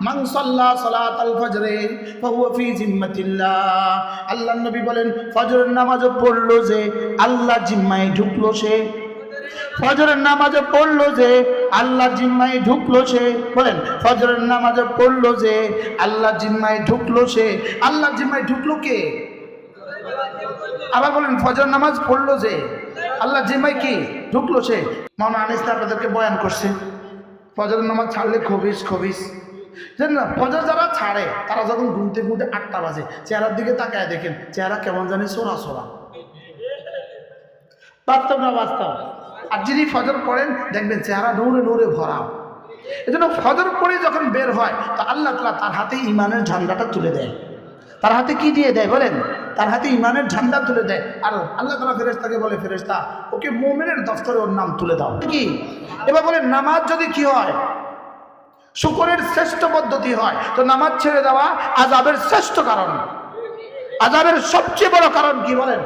মান সাল্লা সালাত আল ফজরে ফাহুয়া ফি জিম্মাতিল্লাহ। আল্লাহ নবী বলেন, ফজরের নামাজ পড়ল যে আল্লাহ জিম্মায় ঢুকলো সে। ফজরের নামাজে পড়ল যে আল্লাহ জিম্মায় ঢুকলো সে। বলেন, ফজরের নামাজে পড়ল যে আল্লাহ জিম্মায় ঢুকলো সে। আল্লাহ জিম্মায় ঢুকলো কে? আবার বলেন ফজর নামাজ পড়ল যে আল্লাহ জিম্মায় কি? ঢুকলো সে। মামা আনিস আপনাদেরকে বয়ান করছে। ফজর নামাজ ছাড়লে খবিস খবিস না ফজর যারা ছাড়ে, তারা যখন ঘুম থেকে উঠে আটটা বাজে, চেহারার দিকে তাকায় দেখেন, চেহারা কেমন জানি সোরা সোরা বাস্তব না বাস্তব? আর যিনি ফজর পড়েন, দেখবেন চেহারা নৌরে নৌরে ভরা। এজন্য ফজর পড়ে যখন বের হয়, তো আল্লাহ তালা তার হাতে ইমানের ঝান্ডাটা তুলে দেয়। তার হাতে কি দিয়ে দেয় বলেন? তার হাতে ইমানের ঝান্ডা তুলে দেয়। আর আল্লাহ তালা ফেরেস্তাকে বলে ফেরেস্তা ওকে মোমেনের দফতরে ওর নাম তুলে দাও। কি? এবার বলে নামাজ যদি কি হয়? শুকরের শ্রেষ্ঠ পদ্ধতি হয়। তো নামাজ ছেড়ে দেওয়া আজাবের শ্রেষ্ঠ কারণ। আজাবের সবচেয়ে বড় কারণ কি বলেন?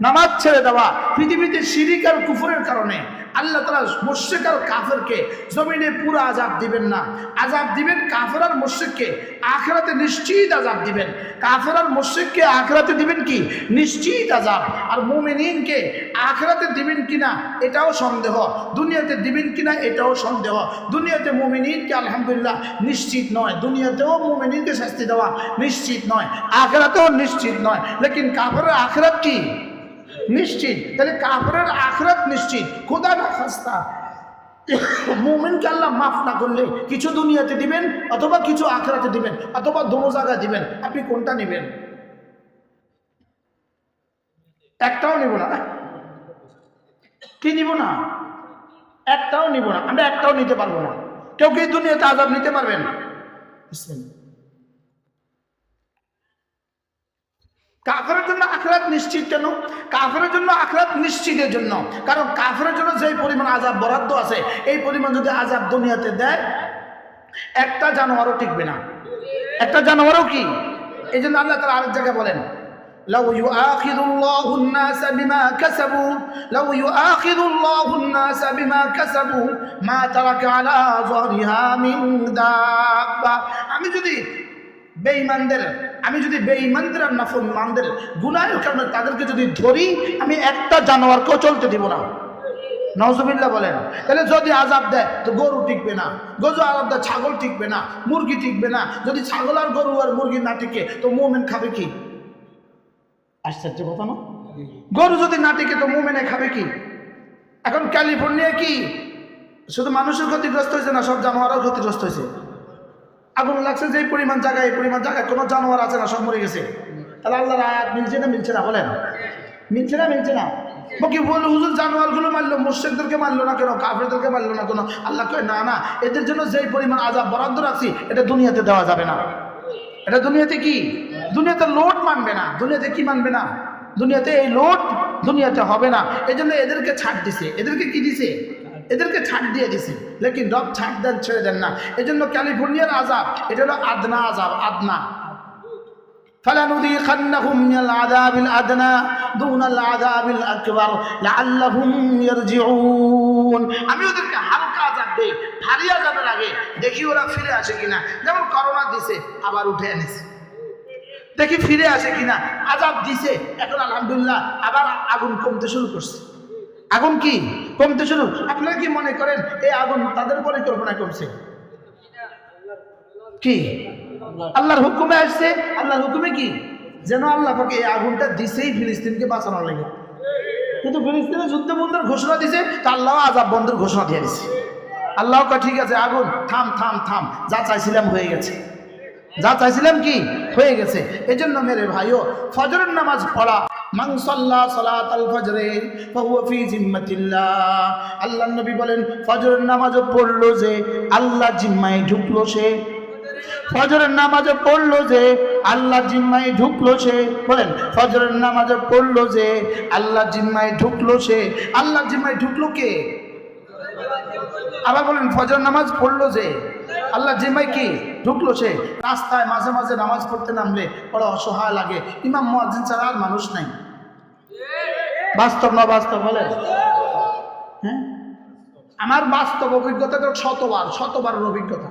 নামাজ ছেড়ে দেওয়া, পৃথিবীতে শিরিক আর কুফরের কারণে আল্লাহ তালা মুর্শেক আর কাফেরকে জমিনে পুরো আজাব দিবেন না। আজাব দিবেন কাফের আর মুর্শেককে আখেরাতে নিশ্চিত আজাব দিবেন। কাফের আর মুর্শেককে আখেরাতে দিবেন কি? নিশ্চিত আজাব আর মোমিনিনকে আখেরাতে দিবেন কিনা এটাও সন্দেহ। দুনিয়াতে দিবেন কিনা এটাও সন্দেহ। দুনিয়াতে মোমিনিনকে আলহামদুলিল্লাহ নিশ্চিত নয়। দুনিয়াতেও মোমিনিনকে শাস্তি দেওয়া নিশ্চিত নয়। আখেরাতেও নিশ্চিত নয়। লেকিন কাফের আখেরাত কি? নিশ্চিত। তাহলে কাপড়ের আখরাত নিশ্চিত। খোদা না খাস্তা। মুমিনকে আল্লাহ মাফ না করলে কিছু দুনিয়াতে দিবেন অথবা কিছু আখরাতে দিবেন অথবা দোনো জায়গায় দিবেন। আপনি কোনটা নেবেন? একটাও নিব না কি নিব না? একটাও নিব না। আমরা একটাও নিতে পারব না। কেউ কি দুনিয়াতে আজাব নিতে পারবেন? বিসমিল্লাহ। কাফের জন্য আখরাত নিশ্চিত কেন কাফের জন্য আখরাত নিশ্চিতের জন্য কারণ কাফের জন্য যে পরিমাণ আজাব বরাদ্দ আছে এই পরিমাণ যদি আজাব দুনিয়াতে দেয় একটা জানোয়ারও টিকবে না একটা জানোয়ারও কি এই জন্য আল্লাহ তালা আরেক জায়গায় বলেন لو يؤاخذ الله الناس بما كسبوا لو يؤاخذ الله الناس بما كسبوا ما ترك على ظهرها من دابة আমি যদি বেঈমানদের, আমি যদি বেঈমানদের আর নাফরমানদের গুনাহের কারণে তাদেরকে যদি ধরি, আমি একটা জানোয়ারকেও চলতে দিব না। নজবিল্লা বলেন, তাহলে যদি আজাব দেয়, তো গরু টিকবে না, গরু আজাব দেয়, ছাগল টিকবে না, মুরগি টিকবে না, যদি ছাগল আর গরু আর মুরগি না টিকে, তো মোমেন খাবে কি? আশ্চর্য কথা না? গরু যদি না টিকে, তো মোমেনে খাবে কি? এখন ক্যালিফোর্নিয়া কি? শুধু মানুষের ক্ষতিগ্রস্ত হয়েছে না, সব জানোয়ারও ক্ষতিগ্রস্ত হয়েছে? আগুন লাগছে যে পরিমাণ জায়গায়, এই পরিমাণ জায়গায় কোনো জানোয়ার আছে না, সব মরে গেছে। তাহলে আল্লাহর আয়াত মিলছে না মিলছে না বলেন? মিলছে না মিলছে না? ও কি বলল হুজুর জানোয়ারগুলো মারলো মুর্শেকদেরকে মারলো না কেন? কাফেরদেরকে মারলো না কেন? আল্লাহ কয়, না না, এদের জন্য যেই পরিমাণ আজাব বরাদ্দ রাখছি, এটা দুনিয়াতে দেওয়া যাবে না। এটা দুনিয়াতে কি? দুনিয়াতে লোড মানবে না। দুনিয়াতে কি মানবে না? দুনিয়াতে এই লোড দুনিয়াতে হবে না। এই জন্য এদেরকে ছাড় দিছে। এদেরকে কি দিছে? এদেরকে ছাড় দিয়ে দিছে লেকিন রব ছাড় দেন ছেড়ে দেন না এই জন্য ক্যালিফোর্নিয়ার আজাব এটা হলো আদনা আজাব আদনা فلنذيقنهم من العذاب الأدنى دون العذاب الأكبر لعلهم يرجعون আমি ওদেরকে হালকা আজাব দেই ভারী আজাবের আগে দেখি ওরা ফিরে আসে কিনা যেমন করোনা দিছে আবার উঠে এনেছে দেখি ফিরে আসে কিনা আজাব দিছে এখন আলহামদুলিল্লাহ আবার আগুন কমতে শুরু করছে আগুন কি? কমতে শুরু আপনারা কি মনে করেন এই আগুন তাদের পরিকল্পনায় কমছে? কি? আল্লাহর হুকুমে আসছে আল্লাহর হুকুমে কি? যেন আল্লাহ পাকে এই আগুনটা দিছেই ফিলিস্তিনকে বাঁচানোর লাগে। কিন্তু ফিলিস্তিনে যুদ্ধ বন্ধের ঘোষণা দিছে তা আল্লাহ আজাব বন্ধের ঘোষণা দিয়ে দিছে। আল্লাহ কয় ঠিক আছে আগুন থাম থাম থাম যা চাইছিলাম হয়ে গেছে। যা চাইছিলাম কি? হয়ে গেছে। এজন্য মেরে ভাইও ফজরের নামাজ পড়া মান সাল্লা সালাত আল ফজরে ফাহুয়া ফি জিম্মাতিল্লাহ। আল্লাহ নবী বলেন, ফজরের নামাজও পড়ল যে আল্লাহ জিম্মায় ঢুকলো সে। ফজরের নামাজে পড়ল যে আল্লাহ জিম্মায় ঢুকলো সে। বলেন, ফজরের নামাজে পড়ল যে আল্লাহ জিম্মায় ঢুকলো সে। আল্লাহ জিম্মায় ঢুকলো কে? আবার বলেন ফজর নামাজ পড়ল যে আল্লাহ জিম্মায় কি ঢুকলো সে, রাস্তায় মাঝে মাঝে নামাজ পড়তে নামলে বড় অসহায় লাগে। ইমাম মুয়াজ্জিন ছাড়া আর মানুষ নাই। বাস্তব না বাস্তব বলেন? হ্যাঁ? আমার বাস্তব অভিজ্ঞতা তো শতবার, শতবারের অভিজ্ঞতা।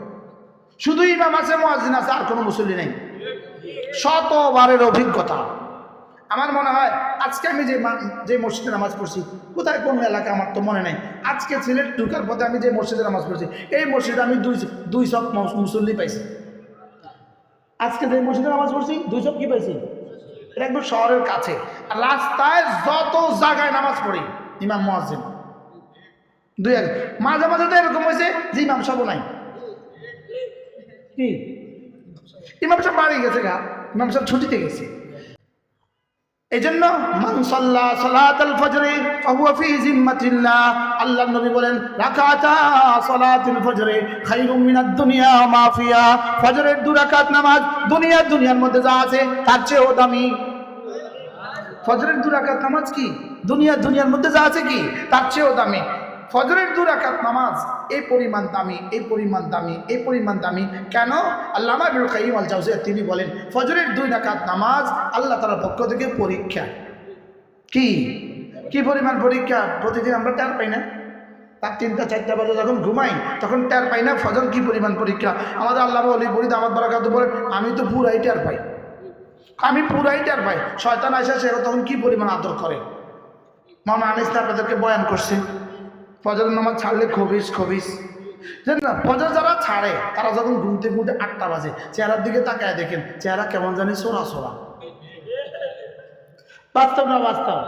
শুধু ইমাম আছে, মুয়াজ্জিন আছে, আর কোনো মুসল্লি নেই। শতবারের অভিজ্ঞতা। আমার মনে হয় আজকে আমি যে যে মসজিদে নামাজ পড়ছি, কোথায় কোন এলাকা আমার তো মনে নেই। আজকে সিলেট ঢুকার পথে আমি যে মসজিদে নামাজ পড়ছি, এই মসজিদে আমি দুই দুই সব মুসল্লি পাইছি। আজকে যে মসজিদে নামাজ পড়ছি, দুই সব কি পাইছি? এটা একদম শহরের কাছে। রাস্তায় যত জায়গায় নামাজ পড়ি, ইমাম মুয়াজ্জিন। দুই এক মাঝে মাঝে তো এরকম হয়েছে যে ইমাম সাহেবও নাই। কি? ইমাম সাহেব বাড়ি গেছে গা। ইমাম সাহেব ছুটিতে গেছে। এই জন্য মান সাল্লা সালাতাল ফজরে ফি জিম্মাতিল্লাহ, আল্লাহর নবী বলেন, রাকাতা সালাতুল ফজরে খায়রুম মিনাদ দুনিয়া ওয়া মা ফিহা। ফজরের দু রাকাত নামাজ দুনিয়া দুনিয়ার মধ্যে যা আছে, তার চেয়েও দামি। ফজরের দু রাকাত নামাজ কি? দুনিয়া দুনিয়ার মধ্যে যা আছে কি? তার চেয়েও দামি। ফজরের দু রাকাত নামাজ, এই পরিমাণ দামি, এই পরিমাণ দামি, এই পরিমাণ দামি। কেন? আল্লামা ইবনুল কাইয়িম আল জাওজিয়া তিনি বলেন, ফজরের দুই রাকাত নামাজ আল্লাহ তাআলার পক্ষ থেকে পরীক্ষা। কি? কি পরিমাণ পরীক্ষা? প্রতিদিন আমরা টের পাই না। তার তিনটা, চারটা বাজে যখন ঘুমাই, তখন টের পাই না ফজর কি পরিমাণ পরীক্ষা। আমাদের আল্লাহ বলি বলি আমার বরাকাত বলেন, আমি তো পুরাই টের পাই। আমি পুরাই টের পাই। শয়তান আসে সে তখন কি পরিমাণ আদর করে? মামা আনিস আপনাদেরকে বয়ান করছে। ফজর নামাজ ছাড়লে খবিস খবিস না, ফজর যারা ছাড়ে, তারা যখন ঘুমতে ঘুমতে আটটা বাজে, চেহারার দিকে তাকায় দেখেন, চেহারা কেমন জানি সোরা সোরা বাস্তব না বাস্তব?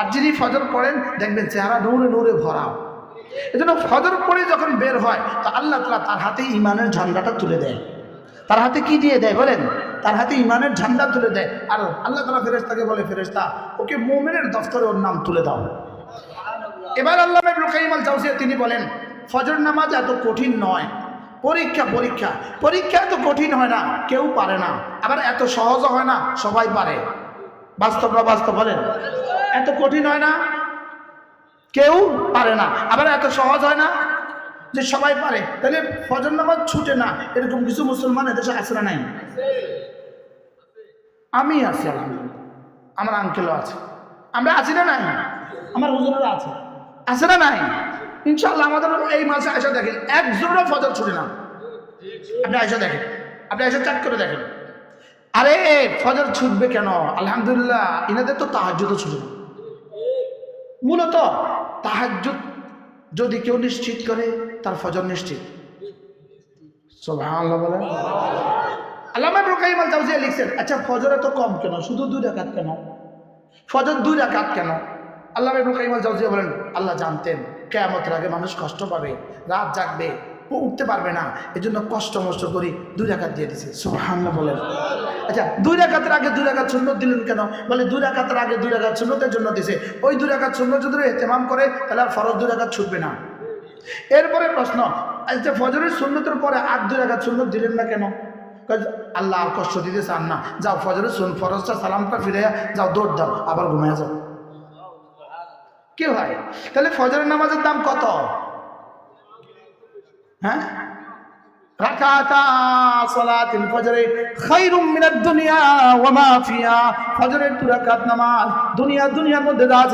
আর যিনি ফজর করেন দেখবেন চেহারা নূরে নূরে ভরা। এজন্য ফজর পড়ে যখন বের হয়, তো আল্লাহ তালা তার হাতে ইমানের ঝান্ডাটা তুলে দেয়। তার হাতে কি দিয়ে দেয় বলেন? তার হাতে ইমানের ঝান্ডা তুলে দেয়। আর আল্লাহ তালা ফেরেস্তাকে বলে ফেরেস্তা ওকে মোমেনের দফতরে ওর নাম তুলে দাও। এবার আল্লাহ আল জাওজিয়া তিনি বলেন, ফজর নামাজ এত কঠিন নয়। পরীক্ষা পরীক্ষা। পরীক্ষা এত কঠিন হয় না, কেউ পারে না। আবার এত সহজও হয় না, সবাই পারে। বাস্তব না বাস্তব বলেন। এত কঠিন হয় না, কেউ পারে না। আবার এত সহজ হয় না যে সবাই পারে। তাহলে ফজর নামাজ ছুটে না, এরকম কিছু মুসলমান এদেশে না নাই? আমি আছি আমার আঙ্কেলও আছে। আমরা আছি না নাই? আমার হুজুরেরা আছে। আছে না নাই? ইনশাল্লাহ আমাদের এই মাসে আয়সা দেখেন এক একজনেরও ফজর ছুটে না। আপনি আয়সা দেখেন, আপনি আয়সা চাক করে দেখেন। আরে, ফজর ছুটবে কেন? আলহামদুলিল্লাহ, ইনাদের তো তাহাজ্জুদ ছুটে না। মূলত তাহাজ্জুদ যদি কেউ নিশ্চিত করে, তার ফজর নিশ্চিত। আল্লামা ইবনে কাইয়িম আল জাওজিয়া লিখছেন আচ্ছা ফজর এত কম কেন? শুধু দুই রাকাত কেন? ফজর দুই রাকাত কেন? আল্লাহ ইবনে কাইয়িম আল জাওজিয়া বলেন আল্লাহ জানতেন, কিয়ামতের আগে মানুষ কষ্ট পাবে, রাত জাগবে উঠতে পারবে না। এজন্য কষ্ট মষ্ট করি, দুই রাকাত দিয়ে দিছে। সুবহানাল্লাহ বলেন। আচ্ছা দুই রাকাতের আগে দুই রাকাত সুন্নত দিলেন কেন? বলে দুই রাকাতের আগে দুই রাকাত সুন্নতের জন্য দিছে। ওই দুই রাকাত সুন্নত যদি এহতেমাম করে, তাহলে আর ফরজ দুই রাকাত ছুটবে না। এরপরে প্রশ্ন আচ্ছা ফজরের সুন্নতের পরে আর দুই রাকাত সুন্নত দিলেন না কেন? আল্লাহ আর কষ্ট দিতে চান না। যাও ফজরের ফরজটা সালামটা ফিরে যাও, দৌড় দাও, আবার ঘুমিয়ে যাও। কি হয় তাহলে ফজরের নামাজের দাম কত? হ্যাঁ? ফজরের দুনিয়া দুনিয়ার মধ্যে তার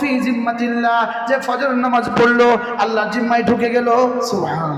ফি জিম্মাতিল্লাহ। যে ফজর নামাজ পড়ল, আল্লাহ জিম্মায় ঢুকে গেল। সুবহানাল্লাহ